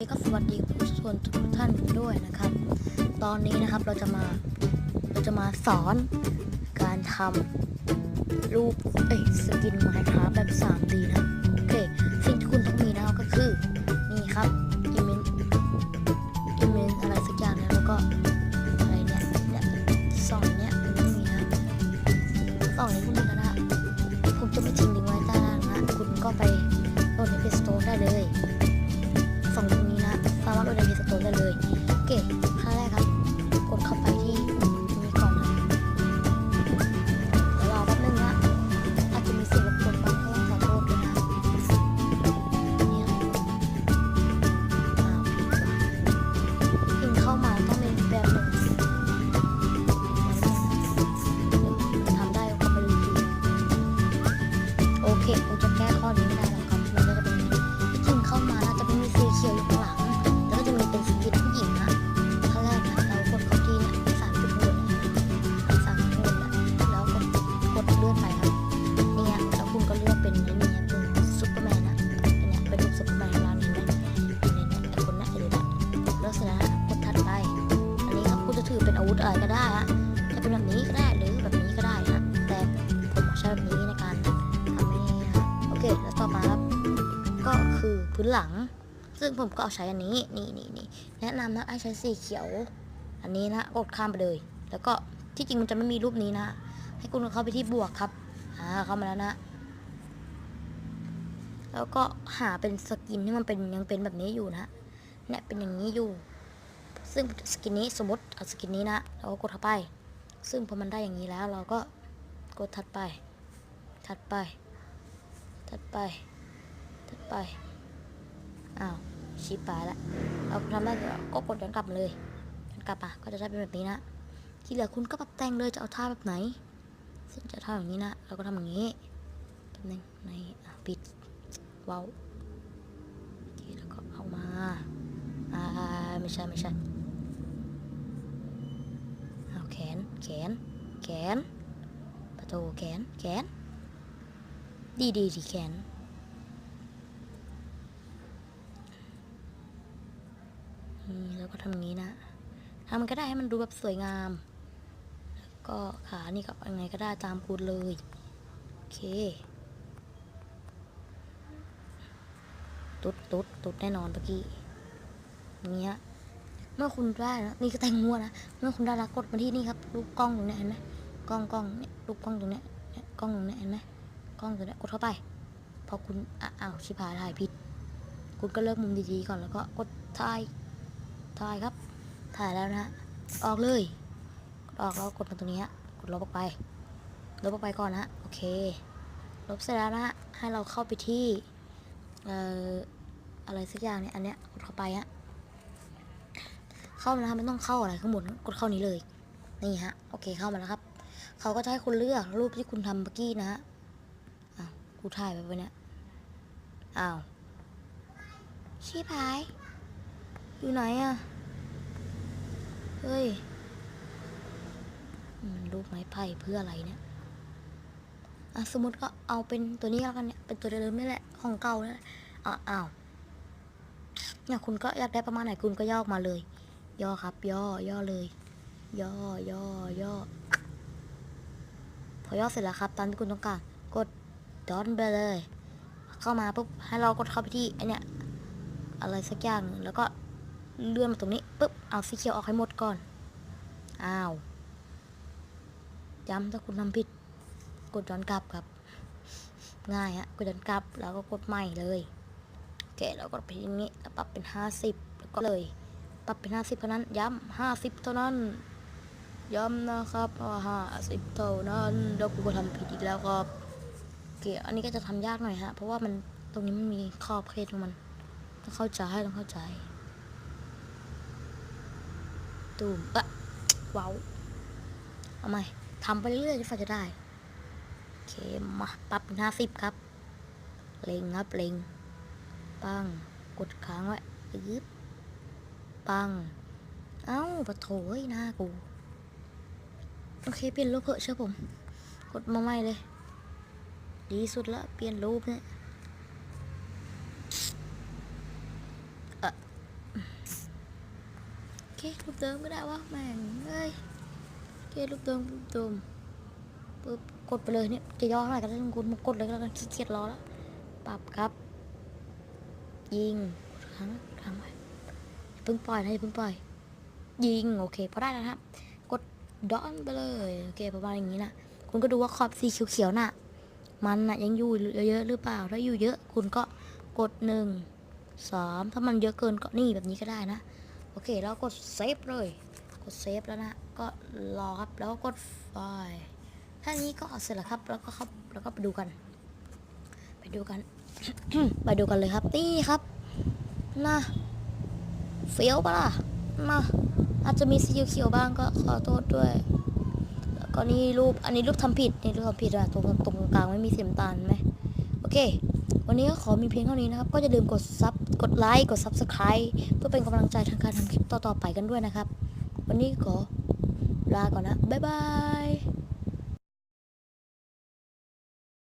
ก็สวัสดีผู้ชมทุกท่านด้วยนะครับ ตอนนี้นะครับเราจะมาเราจะมาสอนการทำรูปเอ้ยสกินไมค์ครับแบบ 3D นะโอเคสิ่งที่คุณต้องมีนะครับก็คือนี่ครับอิมเมนอิมเมนอะไรสักอย่างนะแล้วก็อะไรเนี่ยเนี่ยสองเนี่ยมันไม่มีนะสองนี้คุณมีแล้วนะผมจะไม่ทิ้งลิงก์ไว้ใต้ล่างนะคุณก็ไป พื้นหลัง ซึ่งผมก็เอาใช้อันนี้นี่นี่นี่แนะนำนะให้ใช้สีเขียว อันนี้นะกดข้ามไปเลย แล้วก็ที่จริงมันจะไม่มีรูปนี้นะ ให้คุณเข้าไปที่บวกครับอ่าเข้ามาแล้วนะแล้วก็หาเป็นสกินที่มันเป็นยังเป็นแบบนี้อยู่นะเนี่ยเป็นอย่างนี้อยู่ ซึ่งสกินนี้สมมติเอาสกินนี้นะเราก็กดเข้าไป ซึ่งพอมันได้อย่างนี้แล้ว เราก็กดถัดไป ถัดไป ถัดไป ถัดไป อ้าวชีพไปละเราทำได้ก็กดย้อนกลับมาเลยย้อนกลับมาก็จะได้เป็นแบบนี้นะ ที่เหลือคุณก็ปรับแต่งเลยจะเอาท่าแบบไหนซึ่งจะท่าอย่างนี้นะเราก็ทำอย่างนี้แป๊บนึงในอะปิดเว้าวโอเคแล้วก็เอามาอ่าไม่ใช่ไม่ใช่เอาแขนแขนแขนประตูแขนแขนดีดีดีแขน นี่แล้วก็ทำอย่างนี้นะทำมันก็ได้ให้มันดูแบบสวยงาม แล้วก็ขานี่ก็ยังไงก็ได้ตามพูดเลย โอเค ตุ๊ดตุ๊ดตุ๊ดแน่นอนเมื่อกี้เงี้ยเมื่อคุณได้นะนี่ก็แต่งมัวนะ เมื่อคุณได้แล้วกดมาที่นี่ครับรูปกล้องตรงนี้เห็นไหมกล้องกล้องเนี่ยรูปกล้องตรงนี้เนี่ยกล้องตรงนี้เห็นไหมกล้องตรงนี้กดเข้าไปพอคุณอ้าวชิพายถ่ายผิด คุณก็เลือกมุมดีๆก่อนแล้วก็กดถ่าย ถ่ายครับ ถ่ายแล้วนะฮะออกเลย ออกแล้วกดมาตรงนี้ฮะกดลบออกไป ลบออกไปก่อนนะโอเค ลบเสร็จแล้วนะฮะให้เราเข้าไปที่เอ่ออะไรสักอย่างเนี่ยอันเนี้ยกดเข้าไปฮะเข้ามาแล้วครับไม่ต้องเข้าอะไรข้างบนกดเข้านี้เลยนี่ฮะโอเคเข้ามาแล้วครับเขาก็จะให้คุณเลือกรูปที่คุณทำเมื่อกี้นะฮะอ้าวกูถ่ายไปไปเนี่ยอ้าวชีพาย อยู่ไหนอะเฮ้ยมันรูปไม้ไผ่เพื่ออะไรเนี่ยอะสมมติก็เอาเป็นตัวนี้แล้วกันเนี่ยเป็นตัวเดิมนี่แหละของเก่านี่และอะอ้าวเนี่ยคุณก็อยากได้ประมาณไหนคุณก็ย่อมาเลย ย่อครับ ย่อย่อเลย ย่อย่อย่อพอย่อเสร็จแล้วครับ ตามที่คุณต้องการกดดอนไปเลย เข้ามาปุ๊บให้เรากดเข้าไปที่ไอเนี่ยอะไรสักอย่างแล้วก็ เลื่อนมาตรงนี้ปุ๊บเอาสีเขียวออกให้หมดก่อน อ้าวย้ำถ้าคุณทำผิด กดย้อนกลับครับ ง่ายฮะกดย้อนกลับแล้วก็กดใหม่เลยโอเคแล้วก็ไปที่นี้แล้วปรับเป็นห้าสิบแล้วก็เลย ปรับเป็นห้าสิบเท่านั้น ย้ำห้าสิบเท่านั้น ย้ำนะครับว่าห้าสิบเท่านั้นแล้วกูก็ทำผิดอีกแล้วครับโอเคอันนี้ก็จะทำยากหน่อยฮะเพราะว่ามันตรงนี้มันมีขอบเขตของมันต้องเข้าใจต้องเข้าใจ ตูมอะว้าวเอาใหม่ทำไปเรื่อยๆจนฝ่าจะได้โอเคมาปรับเป็นห้าสิบครับ เล็งครับเล็ง ปัง กดค้างไว้ยึบปัง เอ้าปะโถยหน้ากู โอเค เปลี่ยนรูปเพอะเชื่อผม กดมาใหม่เลย ดีสุดละ เปลี่ยนรูปเนี่ย เครูปเดิมก็ได้วะแม่งเอ้ยโอเครูปเดิมรูปเดิมปึ๊บกดไปเลยเนี่ยจะย่อเท่าไหร่ก็ได้คุณมากดเลยก็แล้วกันขี้เกียจรอแล้วปรับครับ ยิงครั้งครั้งไว้อย่าเพิ่งปล่อยนะอย่าเพิ่งปล่อย ยิงโอเคพอได้แล้วครับกดดอนไปเลยโอเคประมาณอย่างนี้นะคุณก็ดูว่าขอบสีเขียวๆน่ะ มันน่ะยังอยู่เยอะๆหรือเปล่าถ้าอยู่เยอะ คุณก็กดหนึ่งสามถ้ามันเยอะเกินก็นี่แบบนี้ก็ได้นะ อเคแล้วกดเซฟเลย กดเซฟแล้วนะก็รอครับแล้วก็กดไฟล์ถ้านี้ก็เสร็จแล้วครับ แล้วก็ครับแล้วก็ไปดูกัน ไปดูกัน ไปดูกันเลยครับนี่ครับนะเฟี้ยวปะล่ะนะอาจจะมีสีเขียวบ้างก็ขอโทษด้วย แล้วก็นี่รูปอันนี้รูปทำผิดนี่รูปทำผิดอะตรงตรงกลางไม่มีสีน้ำตาลไหม เค วันนี้ก็ขอมีเพียงเท่านี้นะครับ ก็จะลืมกดซับกดไลค์กด subscribe เพื่อเป็นกำลังใจทางการทำคลิปต่อๆไปกันด้วยนะครับ วันนี้ขอลาก่อนนะ บ๊ายบาย